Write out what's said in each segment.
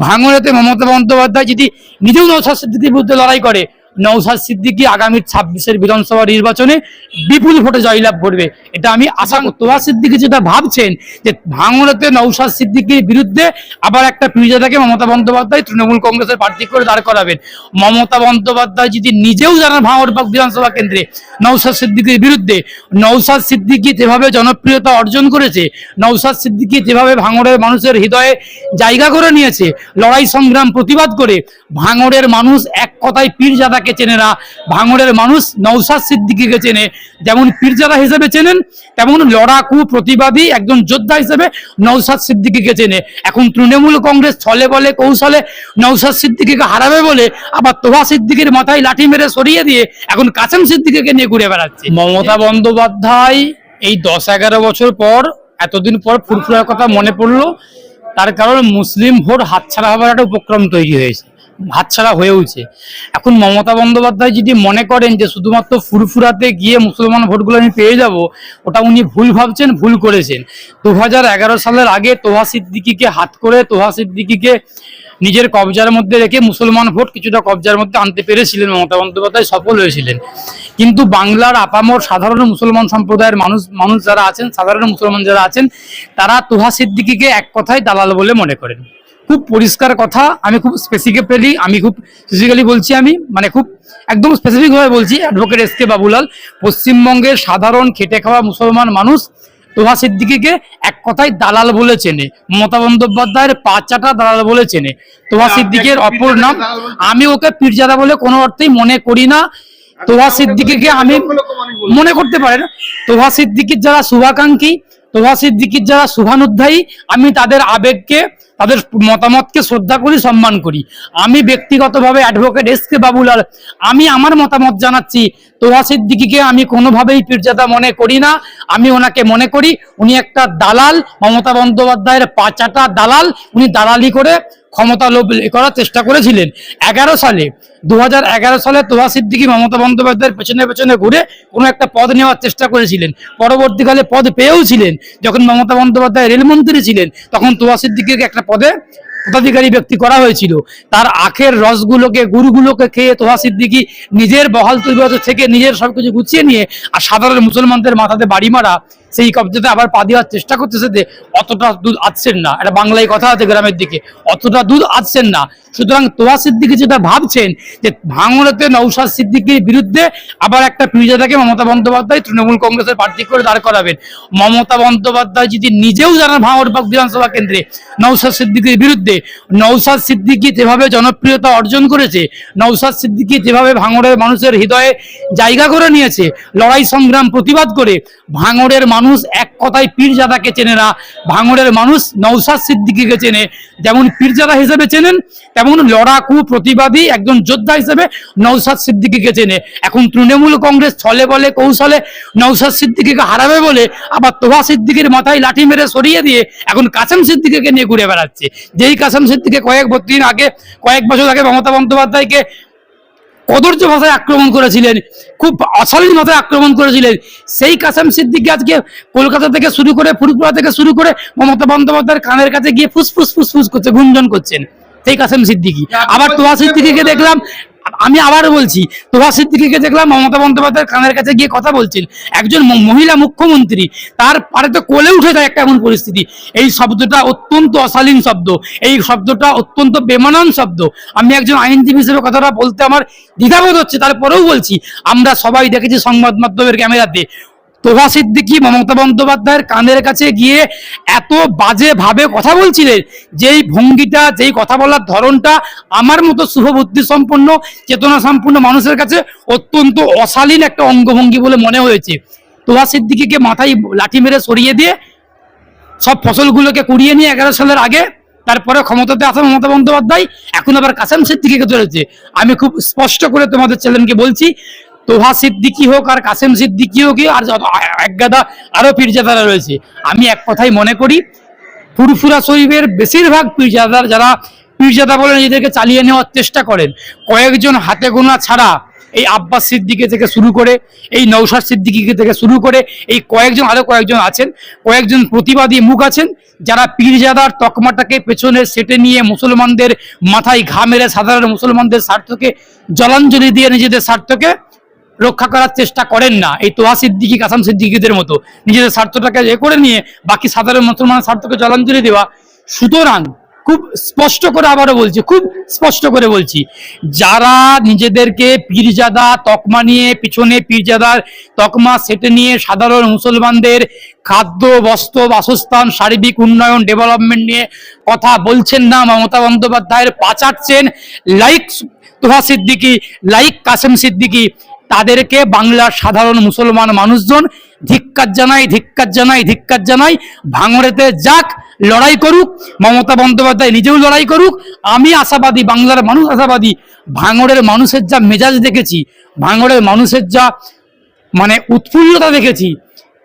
ভাঙড়েতে মমতা বন্দ্যোপাধ্যায় যদি নিজেও সিদ্দিকির বিরুদ্ধে লড়াই করে নৌসাদ সিদ্দিকি আগামী ছাব্বিশের বিধানসভা নির্বাচনে বিপুল ভোটে জয়লাভ করবে। এটা আমি আশা তোয়া সিদ্দিকি যেটা ভাবছেন যে ভাঙড়েতে নৌসাদ সিদ্দিকির বিরুদ্ধে আবার একটা পীরজাদাকে মমতা বন্দ্যোপাধ্যায় তৃণমূল কংগ্রেসের প্রার্থী করে দাঁড় করাবেন। মমতা বন্দ্যোপাধ্যায় যদি নিজেও জানান ভাঙড় বিধানসভা কেন্দ্রে নৌসাদ সিদ্দিকির বিরুদ্ধে নৌসাদ সিদ্দিকি যেভাবে জনপ্রিয়তা অর্জন করেছে নৌসাদ সিদ্দিকি যেভাবে ভাঙড়ের মানুষের হৃদয়ে জায়গা করে নিয়েছে, লড়াই সংগ্রাম প্রতিবাদ করে ভাঙড়ের মানুষ এক কথায় পীরজাদাকে চেনে না, ভাঙড়ের মানুষ নৌসাদ সিদ্দিকিকে চেনে। যেমন পীরজাদা হিসেবে চেনেন, তেমন লড়াকু প্রতিবাদী একজন যোদ্ধা হিসেবে নৌসাদ সিদ্দিকিকে চেনে। এখন তৃণমূল কংগ্রেস ছলে বলে, কৌশলে নৌসাদ সিদ্দিকিকে হারাবে বলে আবার তোহা সিদ্দিকির মাথায় লাঠি মেরে সরিয়ে দিয়ে এখন কাসেম সিদ্দিকিকে নিয়ে ঘুরে বেড়াচ্ছে। মমতা বন্দ্যোপাধ্যায় এই দশ এগারো বছর পর, এতদিন পর ফুরফুরার কথা মনে পড়ল। তার কারণ মুসলিম ভোট হাতছাড়া হবার একটা উপক্রম তৈরি হয়েছে। হাতছাড়া হয়ে উঠছে। এখন মমতা বন্দ্যোপাধ্যায় যদি মনে করেন যে শুধুমাত্র ফুরফুরাতে গিয়ে মুসলমান ভোটগুলো আমি পেয়ে যাব, ওটা উনি ভুল ভাবছেন, ভুল করেছেন। দুহাজার এগারো সালের আগে তোহা সিদ্দিকিকে হাত করে তোহা সিদ্দিকিকে নিজের কবজার মধ্যে রেখে মুসলমান ভোট কিছুটা কবজার মধ্যে আনতে পেরেছিলেন, মমতা বন্দ্যোপাধ্যায় সফল হয়েছিলেন। কিন্তু বাংলার আপামর সাধারণ মুসলমান সম্প্রদায়ের মানুষ মানুষ যারা আছেন, সাধারণ মুসলমান যারা আছেন, তারা তোহা সিদ্দিকিকে এক কথায় দালাল বলে মনে করেন। খুব পরিষ্কার কথা আমি খুব স্পেসিফিক্যালি আমি খুব স্পেসিফিক্যালি বলছি আমি মানে খুব একদম স্পেসিফিকভাবে বলছি অ্যাডভোকেট এস কে বাবুলাল পশ্চিমবঙ্গের সাধারণ খেটে খাওয়া মুসলমান মানুষ তোহা সিদ্দিকিকে এক কথায় দালাল বলে চেনে মমতা বন্দ্যোপাধ্যায়ের পাঁচাটা দালাল বলে চেনে তোহা সিদ্দিকের অপর নাম আমি ওকে পীরজাদা বলে কোনো অর্থেই মনে করি না তোহা সিদ্দিকিকে আমি মনে করতে পারেন তোহা সিদ্দিকির যারা শুভাকাঙ্ক্ষী তোহা সিদ্দিকির যারা শুভানুধ্যায়ী আমি তাদের আবেগকে, তাদের মতামতকে শ্রদ্ধা করি, সম্মান করি। আমি ব্যক্তিগতভাবে অ্যাডভোকেট এস কে বাবুলাল, আমি আমার মতামত জানাচ্ছি তোহা সিদ্দিকিকে আমি কোনোভাবেই পীরজাদা মনে করি না, আমি ওনাকে মনে করি, উনি একটা দালাল, মমতা বন্দ্যোপাধ্যায়ের পাচাটা দালাল, উনি দালালি করে ক্ষমতা লোভ করার চেষ্টা করেছিলেন। এগারো সালে দু হাজার এগারো সালে তোহা সিদ্দিকি মমতা বন্দ্যোপাধ্যায়ের পেছনে পেছনে ঘুরে কোনো একটা পদ নেওয়ার চেষ্টা করেছিলেন। পরবর্তীকালে পদ পেয়েও ছিলেন। যখন মমতা বন্দ্যোপাধ্যায় রেলমন্ত্রী ছিলেন, তখন তোহা সিদ্দিকিকে একটা পদে পদাধিকারী ব্যক্তি করা হয়েছিল। তার আখের রসগুলোকে গুরুগুলোকে খেয়ে তোহা সিদ্দিকি নিজের বহাল তৈরি থেকে নিজের সবকিছু গুছিয়ে নিয়ে আর সাধারণ মুসলমানদের মাথাতে বাড়ি মারা সেই কবজাতে আবার পা দেওয়ার চেষ্টা করতেছে যে অতটা দুধ আসছেন না। এটা বাংলায় কথা আছে গ্রামের দিকে। অতটা দুধ আসছেন না। সুতরাং তোয়া সিদ্দিকি যেটা ভাবছেন যে ভাঙড়েতে নৌসাদ সিদ্দিকির বিরুদ্ধে আবার একটা পীরজাদাকে মমতা বন্দ্যোপাধ্যায় তৃণমূল কংগ্রেসের প্রার্থী করে দাঁড় করাবেন। মমতা বন্দ্যোপাধ্যায় যদি নিজেও জানান ভাঙড় বিধানসভা কেন্দ্রে নৌসাদ সিদ্দিকির বিরুদ্ধে নৌসাদ সিদ্দিকি যেভাবে জনপ্রিয়তা অর্জন করেছে নৌসাদ সিদ্দিকি যেভাবে ভাঙড়ের মানুষের হৃদয়ে জায়গা করে নিয়েছে, লড়াই সংগ্রাম প্রতিবাদ করে ভাঙড়ের মানুষ এক কথায় পীরজাদাকে চেনে না, ভাঙড়ের মানুষ নৌসাদ সিদ্দিকিকে চেনে। যেমন পীরজাদা হিসেবে চেনেন, তেমন লড়াকু প্রতিবাদী একজন যোদ্ধা হিসেবে নৌসাদ সিদ্দিকিকে চেনে। এখন তৃণমূল কংগ্রেস ছলে বলে, কৌশলে নৌসাদ সিদ্দিকিকে হারাবে বলে আবার তোহা সিদ্দিকির মাথায় লাঠি মেরে সরিয়ে দিয়ে এখন কাসেম সিদ্দিকিকে নিয়ে ঘুরে বেড়াচ্ছে। যেই কাসেম সিদ্দিকে কয়েক দিন আগে, কয়েক বছর আগে মমতা বন্দ্যোপাধ্যায়কে কদর্য ভাষায় আক্রমণ করেছিলেন, খুব অশালীন ভাষায় আক্রমণ করেছিলেন। সেই কাসেম সিদ্দিকে আজকে কলকাতা থেকে শুরু করে ফুরপুরা থেকে শুরু করে মমতা বন্দ্যোপাধ্যায়ের কানের কাছে গিয়ে ফুসফুস ফুসফুস করছে, গুঞ্জন করছেন। সেই কাসেম সিদ্দিকি। আবার তোহা সিদ্দিকীকে দেখলাম আমি আবার বলছি তোহা সিদ্দিকীকে দেখলাম মমতা বন্দ্যোপাধ্যায়ের কানের কাছে গিয়ে কথা বলছেন একজন মহিলা মুখ্যমন্ত্রী তার পারে তো কোলে উঠে যায় একটা এমন পরিস্থিতি। এই শব্দটা অত্যন্ত অশালীন শব্দ এই শব্দটা অত্যন্ত বেমানান শব্দ। আমি একজন আইনজীবী হিসেবে কথাটা বলতে আমার দ্বিধাবোধ হচ্ছে তারপরেও বলছি আমরা সবাই দেখেছি সংবাদ মাধ্যমের ক্যামেরাতে তোহা সিদ্দিকি মমতা বন্দ্যোপাধ্যায়ের কানের কাছে গিয়ে এত বাজে ভাবে কথা বলছিলেন, যেই ভঙ্গিটা, যেই কথা বলার ধরনটা আমার মতো শুভবুদ্ধি সম্পন্ন, চেতনা সম্পন্ন মানুষের কাছে অত্যন্ত অশালীন একটা অঙ্গভঙ্গি বলে মনে হয়েছে। তোহা সিদ্দিকিকে মাথায় লাঠি মেরে সরিয়ে দিয়ে সব ফসলগুলোকে কুড়িয়ে নিয়ে এগারো সালের আগে তারপরে ক্ষমতাতে আসা মমতা বন্দ্যোপাধ্যায়, এখন আবার কাসেম সিদ্দিকিকে চলেছে আমি খুব স্পষ্ট করে তোমাদের চ্যানেলকে বলছি তোহা সিদ্দিকি হোক আর কাসেম সিদ্দিকি হোক, আর একগাদা আরও পীরজাদারা রয়েছে। আমি এক কথাই মনে করি, ফুরফুরা শরীফের বেশিরভাগ পীরজাদার যারা পীরজাদা বলে নিজেদেরকে চালিয়ে নেওয়ার চেষ্টা করেন, কয়েকজন হাতে গোনা ছাড়া এই আব্বাস সিদ্দিকি থেকে শুরু করে, এই নৌসাদ সিদ্দিকি থেকে শুরু করে, এই কয়েকজন আরও কয়েকজন আছেন, কয়েকজন প্রতিবাদী মুখ আছেন, যারা পীরজাদার তকমাটাকে পেছনে সেটে নিয়ে মুসলমানদের মাথায় ঘা মেরে সাধারণ মুসলমানদের স্বার্থকে জলাঞ্জলি দিয়ে নিজেদের স্বার্থকে রক্ষা করার চেষ্টা করেন না। এই তোহা সিদ্দিকি, কাসাম সিদ্দিকিদের মতো। নিজেদের স্বার্থটাকে এ করে নিয়ে বাকি সাধারণ মুসলমানের স্বার্থকে জলাঞ্জলি দেওয়া। সুতরাং খুব স্পষ্ট করে আবারও বলছি, খুব স্পষ্ট করে বলছি। যারা নিজেদেরকে পীরজাদা তকমা নিয়ে, পিছনে পীরজাদার তকমা সেটে নিয়ে সাধারণ মুসলমানদের খাদ্য, বস্ত্র, বাসস্থান, শারীরিক উন্নয়ন ডেভেলপমেন্ট নিয়ে কথা বলছেন না মমতা বন্দ্যোপাধ্যায়ের পাচাচ্ছেন লাইক তোহা সিদ্দিকি, লাইক কাসেম সিদ্দিকি। তাদেরকে বাংলার সাধারণ মুসলমান মানুষজন ধিক্কার জানাই ধিক্কার জানাই ধিক্কার জানাই। ভাঙড়েতে যাক লড়াই করুক, মমতা বন্দ্যোপাধ্যায় নিজেও লড়াই করুক, আমি আশাবাদী, বাংলার মানুষ আশাবাদী, ভাঙড়ের মানুষের যা মেজাজ দেখেছি, ভাঙড়ের মানুষের যা মানে উৎফুল্লতা দেখেছি,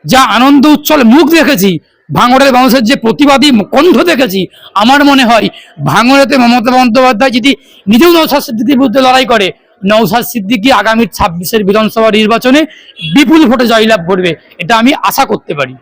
যা আনন্দ, উচ্ছল মুখ দেখেছি, ভাঙড়ের মানুষের যে প্রতিবাদী কণ্ঠ দেখেছি, আমার মনে হয় ভাঙড়েতে মমতা বন্দ্যোপাধ্যায় যদি নিজেও নৌসাদ সিদ্দিকির বিরুদ্ধে লড়াই করে নৌসাদ সিদ্দিকি আগামী ছাব্বিশের বিধানসভা নির্বাচনে বিপুল ভোটে জয়লাভ করবে, এটা আমি আশা করতে পারি।